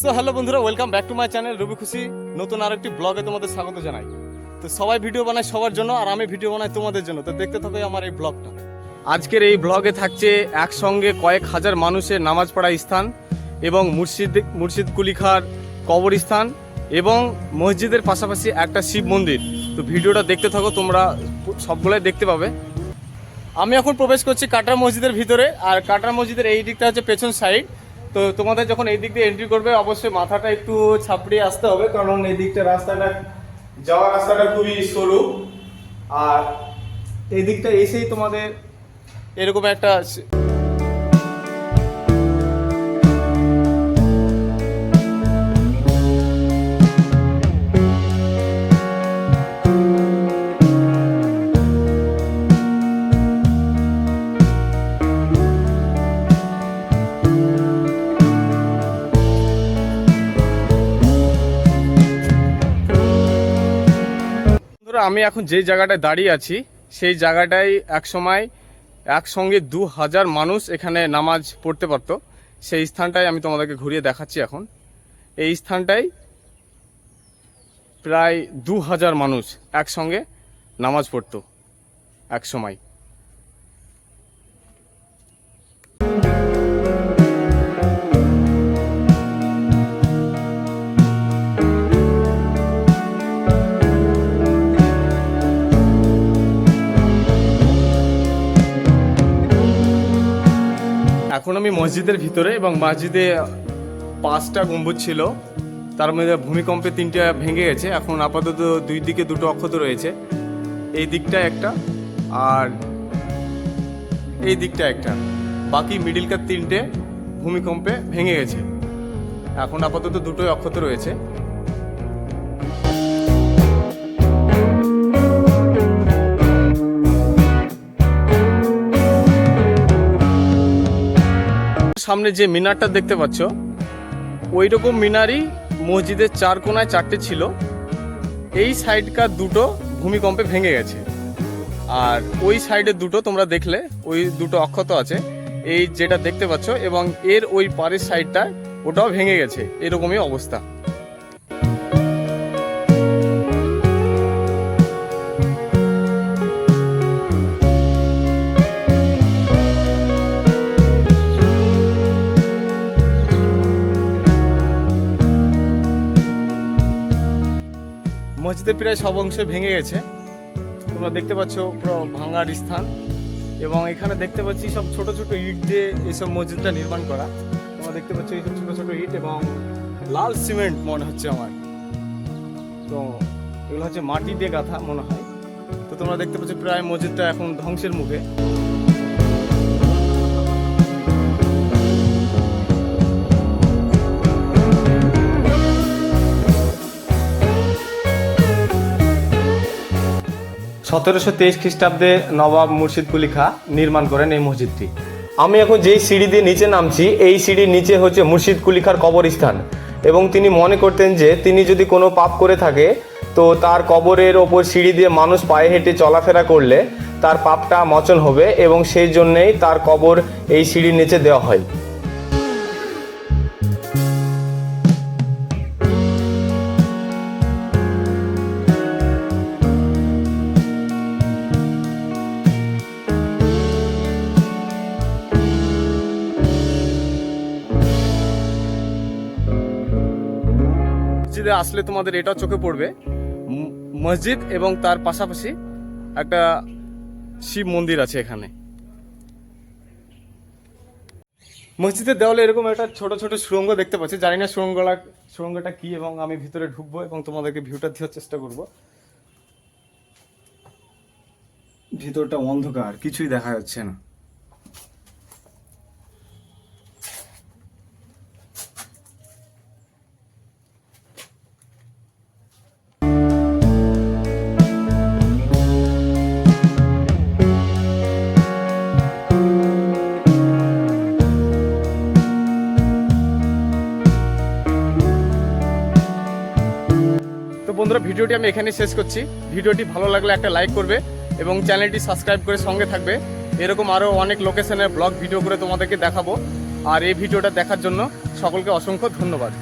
So hello বন্ধুরা welcome back to my channel Rabi খুশি নতুন আরেকটি ব্লগে তোমাদের স্বাগত জানাই। তো সবাই ভিডিও বানায় সবার জন্য, আর আমি ভিডিও বানাই তোমাদের জন্য। তো দেখতে থাকো আমার এই ব্লগটা আজকের এই ব্লগে থাকছে একসঙ্গে কয়েক হাজার মানুষের নামাজ পড়া স্থান এবং মুর্শিদ মুর্শিদ কুলিখার কবরস্থান এবং মসজিদের পাশাপাশি একটা শিব মন্দির। তো ভিডিওটা দেখতে থাকো, তোমরা সবগুলোই দেখতে পাবে। আমি এখন প্রবেশ করছি কাটার মসজিদের ভিতরে, আর কাটার মসজিদের এই দিকটা হচ্ছে পেছন সাইড তো তোমাদের যখন এই দিক দিয়ে এন্ট্রি করবে, অবশ্যই মাথাটা একটু ছাপড়িয়ে আসতে হবে, কারণ এই দিকটা রাস্তাটা, যাওয়ার রাস্তাটা খুবই সরু আর এই দিকটা এসেই তোমাদের এরকম একটা আমি এখন যে জায়গাটায় দাঁড়িয়ে আছি, সেই জায়গাটায় এক সময় একসঙ্গে দু হাজার মানুষ এখানে নামাজ পড়তে পারত। সেই স্থানটাই আমি তোমাদেরকে ঘুরিয়ে দেখাচ্ছি এখন। এই স্থানটাই প্রায় দু হাজার মানুষ একসঙ্গে নামাজ পড়তো এক সময়। এখন আমি মসজিদের ভিতরে এবং মসজিদে পাঁচটা গম্বুজ ছিল। তার মধ্যে ভূমিকম্পে তিনটা ভেঙে গেছে। এখন আপাতত দুই দিকে দুটো অক্ষত রয়েছে। এই দিকটা একটা আর এই দিকটা একটা। বাকি মিডিল মিডিলকার তিনটে ভূমিকম্পে ভেঙে গেছে। এখন আপাতত দুটোই অক্ষত রয়েছে। সামনে যে মিনারটা দেখতে পাচ্ছ ওই রকম মিনারই মসজিদের চার কোনায় চারটে ছিল। এই সাইডকার দুটো ভূমিকম্পে ভেঙে গেছে। আর ওই সাইডে দুটো তোমরা দেখলে, ওই দুটো অক্ষত আছে, এই যেটা দেখতে পাচ্ছ, এবং এর ওই পারের সাইডটা ওটাও ভেঙে গেছে, এরকমই অবস্থা। মসজিদের প্রায় সব অংশে ভেঙে গেছে। তোমরা দেখতে পাচ্ছ পুরো ভাঙার স্থান এবং এখানে দেখতে পাচ্ছি সব ছোট ছোট ইট দিয়ে এইসব মসজিদটা নির্মাণ করা। তোমরা দেখতে পাচ্ছ এইসব ছোট ছোট ইট এবং লাল সিমেন্ট মনে হচ্ছে আমার। তো এগুলো হচ্ছে মাটি দিয়ে গাঁথা মনে হয়। তো তোমরা দেখতে পাচ্ছ প্রায় মসজিদটা এখন ধ্বংসের মুখে। সতেরোশো তেইশ খ্রিস্টাব্দে নবাব মুর্শিদ কুলি খা নির্মাণ করেন এই মসজিদটি। আমি এখন যেই সিঁড়ি দিয়ে নিচে নামছি, এই সিঁড়ির নিচে হচ্ছে মুর্শিদ কুলি খার কবরস্থান। এবং তিনি মনে করতেন যে, তিনি যদি কোনো পাপ করে থাকে, তো তার কবরের ওপর সিঁড়ি দিয়ে মানুষ পায়ে হেঁটে চলাফেরা করলে তার পাপটা মোচন হবে এবং সেই জন্যেই তার কবর এই সিঁড়ির নিচে দেওয়া হয়। মসজিদে আসলে তোমাদের এটাও চোখে পড়বে। মসজিদ এবং তার পাশাপাশি একটা শিব মন্দির আছে এখানে। মসজিদের দেওয়ালে এরকম একটা ছোট ছোট সুড়ঙ্গ দেখতে পাচ্ছি। জানি না সুড়ঙ্গটা সুড়ঙ্গটা কি এবং আমি ভিতরে ঢুকবো এবং তোমাদেরকে ভিউটা দেওয়ার চেষ্টা করব। ভিতরটা অন্ধকার, কিছুই দেখা যাচ্ছে না। বন্ধুরা, ভিডিওটি আমি এখানে শেষ করছি। ভিডিওটি ভালো লাগলে একটা লাইক করবে এবং চ্যানেলটি সাবস্ক্রাইব করে সঙ্গে থাকবে। এরকম আরও অনেক লোকেশনের ব্লগ ভিডিও করে তোমাদেরকে দেখাবো। আর এই ভিডিওটা দেখার জন্য সকলকে অসংখ্য ধন্যবাদ।